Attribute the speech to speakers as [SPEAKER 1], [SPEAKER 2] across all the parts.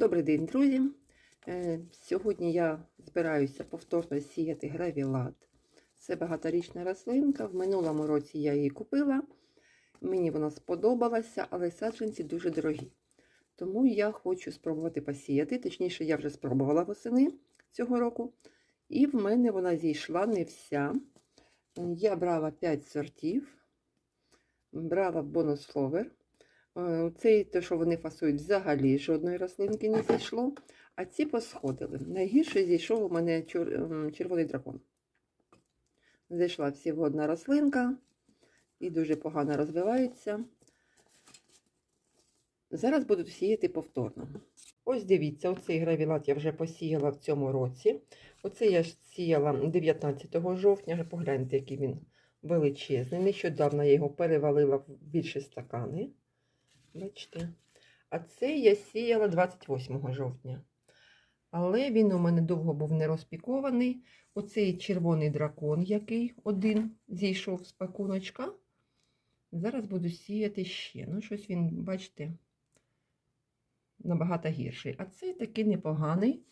[SPEAKER 1] Добрий день, друзі! Е, Сьогодні я збираюся повторно сіяти гравілат. Це багаторічна рослинка. В минулому році я її купила. Мені вона сподобалася, але саджанці дуже дорогі. Тому я хочу спробувати посіяти. Точніше, я вже спробувала восени цього року. І в мене вона зійшла не вся. Я брала 5 сортів, брала бонус фловер. Е, Цей, те, що вони фасують, взагалі жодної рослинки не зійшло, а ці посходили. Найгірше зійшов у мене ем, червоний дракон. Зайшла всього одна рослинка і дуже погано розвивається. Зараз буду сіяти повторно. Ось дивіться, оцей гравілат я вже посіяла в цьому році. Оце я ж сіяла 19 жовтня. Погляньте, який він величезний. Нещодавно я його перевалила в більші стакани. Бачите? А це я сіяла 28 жовтня. Але він у мене довго був не розпікований. Оцей червоний дракон, який один зійшов з пакуночка. Зараз буду сіяти ще. Ну, щось він, бачите, набагато гірший. А цей такий непоганий.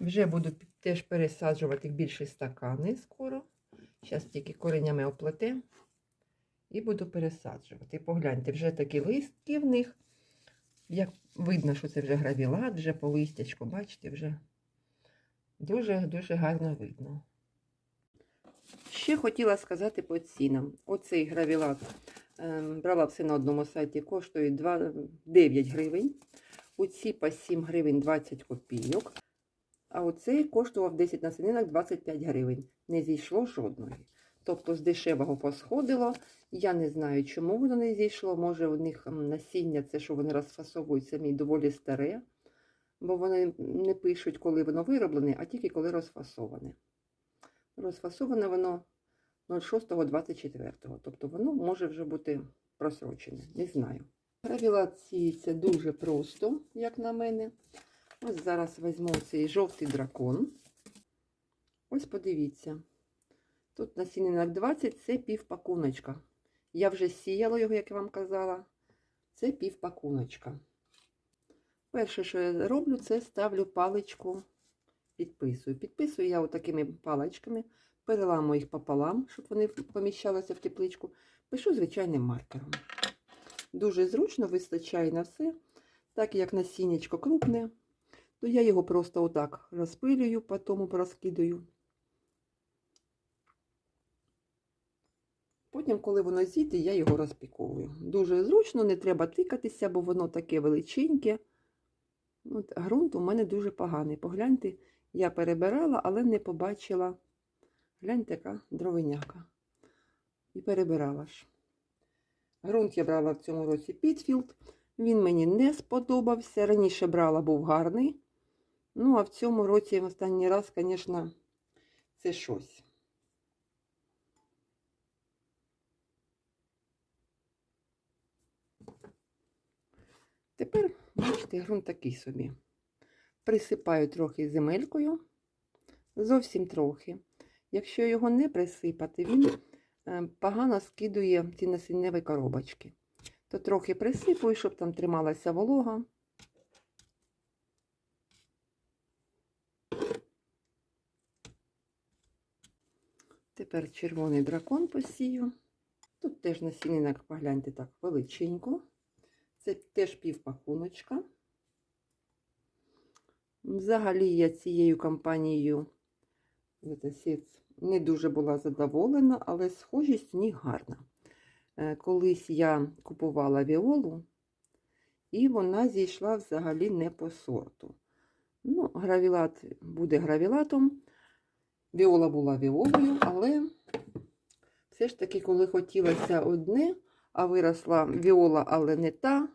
[SPEAKER 1] Вже буду теж пересаджувати в більші стакани скоро. Зараз тільки коренями оплете. І буду пересаджувати. Погляньте, вже такі листки в них. Як видно, що це вже гравілат, вже по листячку, бачите, вже дуже-дуже гарно видно. Ще хотіла сказати по цінам. Оцей гравілат ем, брала все на одному сайті, коштує 2, 9 гривень. Оці по 7 гривень 20 копійок. А оцей коштував 10 насінинок 25 гривень. Не зійшло жодної. Тобто з дешевого посходило. Я не знаю, чому воно не зійшло. Може, у них насіння, це що вони розфасовують самі доволі старе, бо вони не пишуть, коли воно вироблене, а тільки коли розфасоване. Розфасоване воно 06.24. Тобто воно може вже бути просрочене. Не знаю. Гравілат сіється дуже просто, як на мене. Ось зараз візьму цей жовтий дракон. Ось подивіться. Тут насінинок 20 це пів пакуночка. Я вже сіяла його, як я вам казала. Це пів пакуночка. Перше, що я роблю, це ставлю паличку, підписую. Підписую я отакими паличками, переламую їх пополам, щоб вони поміщалися в тепличку. Пишу звичайним маркером. Дуже зручно вистачає на все. Так як насіннячко крупне, то я його просто отак розпилюю, потім розкидаю. Потім, коли воно зійде, я його розпіковую. Дуже зручно, не треба тикатися, бо воно таке величеньке. От, Грунт у мене дуже поганий. Погляньте, я перебирала, але не побачила. Гляньте, яка дровиняка. І перебирала ж. Грунт я брала в цьому році Пітфілд. Він мені не сподобався. Раніше брала, був гарний. Ну, а в цьому році в останній раз, звісно, це щось. Тепер, бачите, ґрунт такий собі. Присипаю трохи земелькою, зовсім трохи. Якщо його не присипати, він е, погано скидує ці насінневі коробочки. То трохи присипую, щоб там трималася волога. Тепер червоний дракон посію. Тут теж насінинок, погляньте так, величенько. Це теж півпакуночка. Взагалі я цією компанією не дуже була задоволена, але схожість в них гарна. Е, Колись я купувала віолу, і вона зійшла взагалі не по сорту. Ну, гравілат буде гравілатом. Віола була віолою, але все ж таки, коли хотілося одне, а виросла віола, але не та.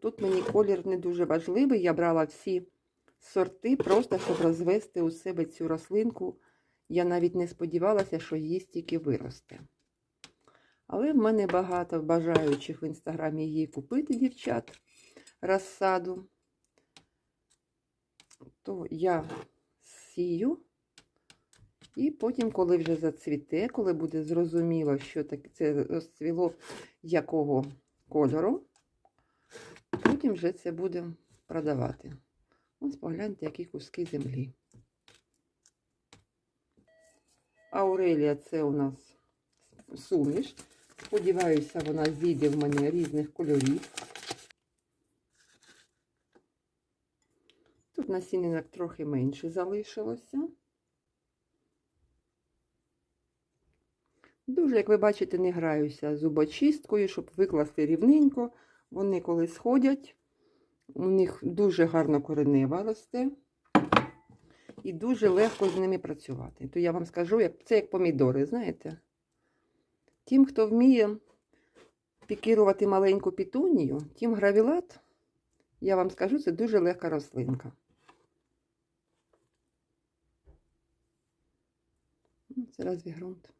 [SPEAKER 1] Тут мені колір не дуже важливий. Я брала всі сорти, просто щоб розвести у себе цю рослинку. Я навіть не сподівалася, що її стільки виросте. Але в мене багато бажаючих в інстаграмі її купити, дівчат, розсаду. То я сію. І потім, коли вже зацвіте, коли буде зрозуміло, що це розцвіло якого кольору, потім вже це буде продавати. Ось погляньте, які куски землі. Аурелія це у нас суміш. Сподіваюся, вона зійде в мене різних кольорів. Тут насінинок трохи менше залишилося. Дуже, як ви бачите, не граюся зубочисткою, щоб викласти рівненько. Вони коли сходять, у них дуже гарно коренева росте. І дуже легко з ними працювати. То я вам скажу, як, це як помідори, знаєте? Тим, хто вміє пікірувати маленьку пітунію, тим гравілат, я вам скажу, це дуже легка рослинка. Ну, Це разві ґрунт.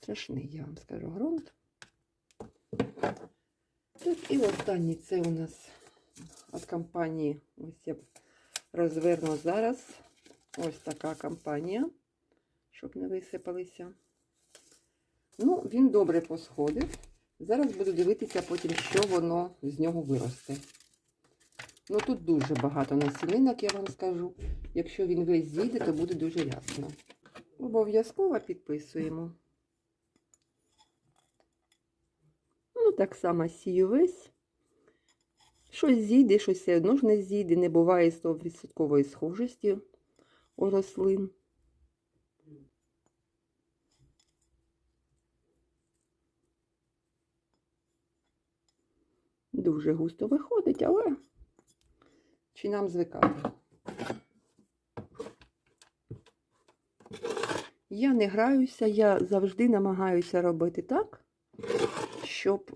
[SPEAKER 1] Страшний, я вам скажу, ґрунт. Так, і останній це у нас від компанії. Ось я розверну зараз. Ось така компанія, щоб не висипалися. Ну, він добре посходив. Зараз буду дивитися потім, що воно з нього виросте. Ну, тут дуже багато насінинок, я вам скажу. Якщо він весь зійде, то буде дуже рясно. Обов'язково підписуємо. Ну, так само сію весь. Щось зійде, щось все одно ж не зійде, не буває 100% схожості у рослин. Дуже густо виходить, але чи нам звикати? Я не граюся, я завжди намагаюся робити так, щоб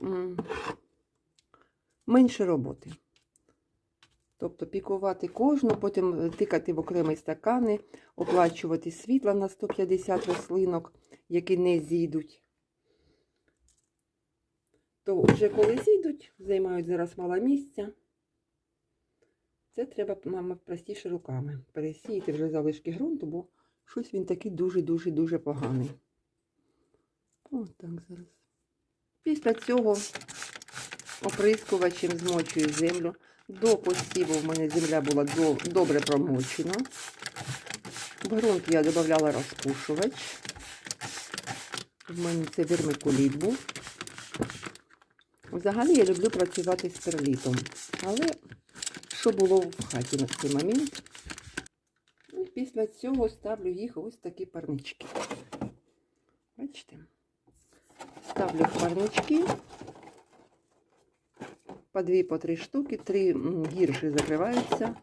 [SPEAKER 1] менше роботи. Тобто пікувати кожну, потім тикати в окремі стакани, оплачувати світла на 150 рослинок, які не зійдуть. То вже коли зійдуть, займають зараз мало місця. Це треба, мама, простіше руками. Пересіяти вже залишки ґрунту, бо щось він такий дуже-дуже-дуже поганий. Ось так зараз. Після цього оприскувачем змочую землю. До посіву в мене земля була добре промочена. В ґрунт я додавала розпушувач. В мене це вермикуліт був. Взагалі я люблю працювати з перлітом. Але що було в хаті на цей момент? Ну, і після цього ставлю їх ось такі парнички. Бачите? Ставлю в парнички. По дві, по три штуки, три гірші закриваються.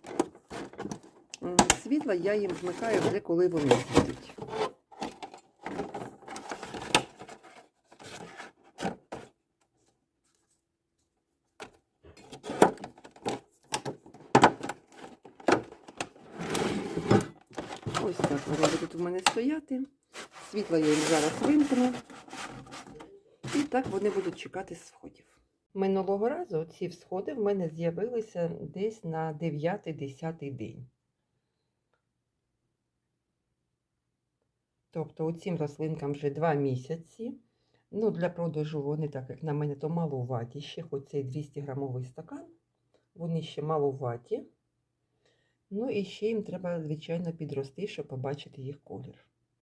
[SPEAKER 1] М, Світла я їм вмикаю вже коли вони сидять. Ось так вони будуть у мене стояти. Світло я їм зараз вимкну. І так вони будуть чекати сходів. Минулого разу ці всходи в мене з'явилися десь на 9-10 день. Тобто у цим рослинкам вже 2 місяці. Ну, для продажу вони, так як на мене, то малуваті ще, хоч це 200 грамовий стакан. Вони ще малуваті. Ну і ще їм треба, звичайно, підрости, щоб побачити їх колір.